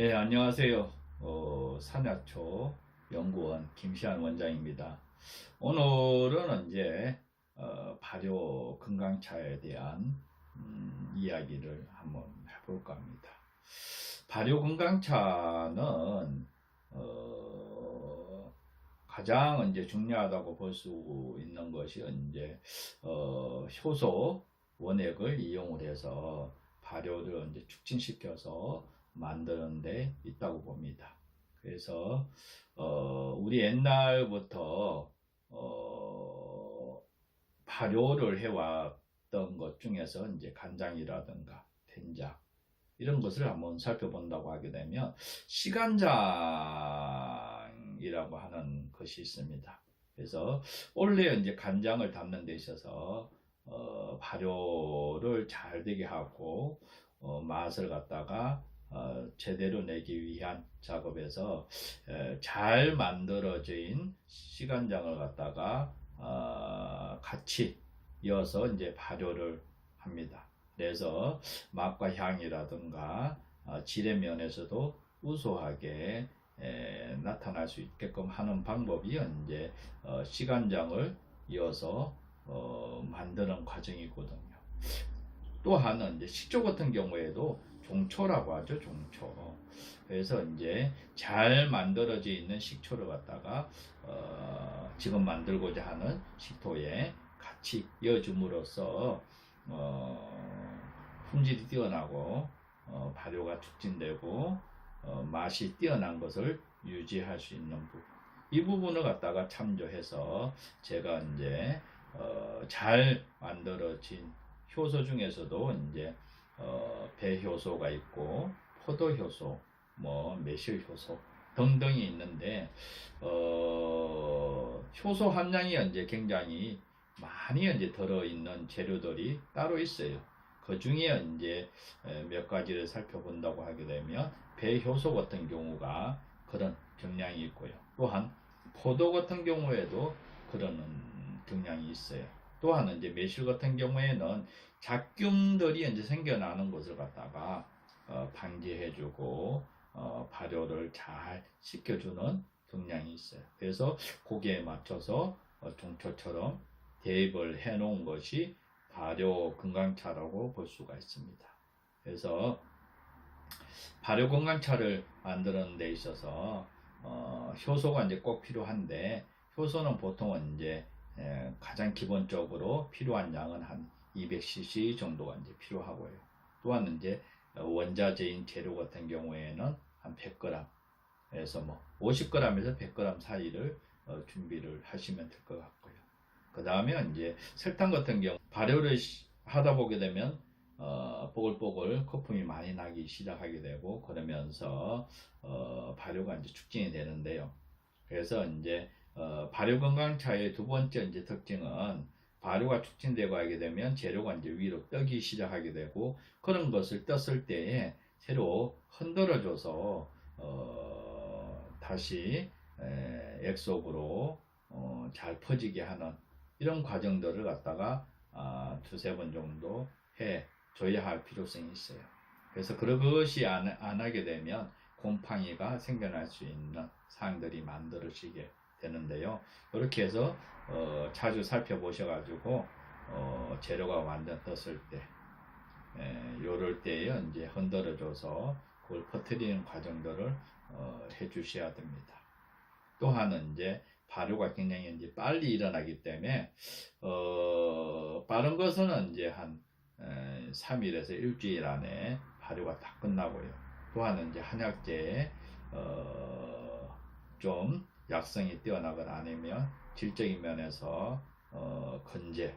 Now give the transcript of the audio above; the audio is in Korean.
예, 안녕하세요. 어, 산야초 연구원 김시한 원장입니다. 오늘은 이제 어, 발효 건강차에 대한 음, 이야기를 한번 해볼까 합니다. 발효 건강차는 어, 가장 이제 중요하다고 볼 수 있는 것이 이제 어, 효소 원액을 이용을 해서 발효를 이제 축진시켜서 만드는 데 있다고 봅니다. 그래서 어, 우리 옛날부터 어, 발효를 해왔던 것 중에서 이제 간장이라든가 된장 이런 것을 한번 살펴본다고 하게 되면 시간장이라고 하는 것이 있습니다. 그래서 원래 이제 간장을 담는 데 있어서 어, 발효를 잘 되게 하고 어, 맛을 갖다가 어, 제대로 내기 위한 작업에서 에, 잘 만들어진 시간장을 갖다가 어, 같이 이어서 이제 발효를 합니다. 그래서 맛과 향이라든가 어, 질의 면에서도 우수하게 에, 나타날 수 있게끔 하는 방법이 이제 어, 시간장을 이어서 어, 만드는 과정이거든요. 또한 이제 식초 같은 경우에도 종초라고 하죠, 종초. 그래서 이제 잘 만들어져 있는 식초를 갖다가 어, 지금 만들고자 하는 식토에 같이 이어줌으로써 어, 품질이 뛰어나고 어, 발효가 촉진되고 어, 맛이 뛰어난 것을 유지할 수 있는 부분. 이 부분을 갖다가 참조해서 제가 이제 어, 잘 만들어진 효소 중에서도 이제 어, 배효소가 있고 포도효소, 뭐 매실효소 등등이 있는데 어, 효소 함량이 이제 굉장히 많이 이제 들어 있는 재료들이 따로 있어요. 그 중에 이제 몇 가지를 살펴본다고 하게 되면 배효소 같은 경우가 그런 경향이 있고요. 또한 포도 같은 경우에도 그런 경향이 있어요. 또한 이제 매실 같은 경우에는 작균들이 이제 생겨나는 것을 갖다가 어, 방지해주고 어, 발효를 잘 시켜주는 경향이 있어요. 그래서 거기에 맞춰서 어, 종초처럼 대입을 해놓은 것이 발효 건강차라고 볼 수가 있습니다. 그래서 발효 건강차를 만드는 데 있어서 어, 효소가 이제 꼭 필요한데 효소는 보통은 이제 에, 가장 기본적으로 필요한 양은 한 200cc 정도가 이제 필요하고요. 또한 이제 원자재인 재료 같은 경우에는 한 100g에서 뭐 50g에서 100g 사이를 어, 준비를 하시면 될 것 같고요. 그 다음에 이제 설탕 같은 경우 발효를 하다 보게 되면 어, 뽀글뽀글 거품이 많이 나기 시작하게 되고 그러면서 어, 발효가 이제 축진이 되는데요. 그래서 이제 어, 발효 건강차의 두 번째 이제 특징은 발효가 촉진되고 하게 되면 재료가 이제 위로 떠기 시작하게 되고 그런 것을 떴을 때에 새로 흔들어 줘서 어, 다시 에, 액속으로 어, 잘 퍼지게 하는 이런 과정들을 갖다가 아, 두세 번 정도 해 줘야 할 필요성이 있어요. 그래서 그것이 안, 안 하게 되면 곰팡이가 생겨날 수 있는 사항들이 만들어지게 되는데요. 이렇게 해서 어, 자주 살펴보셔가지고 어, 재료가 완전 떴을 때, 에, 요럴 때에 이제 흔들어줘서 그걸 퍼뜨리는 과정들을 어, 해주셔야 됩니다. 또한은 이제 발효가 굉장히 이제 빨리 일어나기 때문에 어, 빠른 것은 이제 한 에, 3일에서 일주일 안에 발효가 다 끝나고요. 또한 이제 한약재에 어, 좀 약성이 뛰어나거나 아니면 질적인 면에서 어, 건재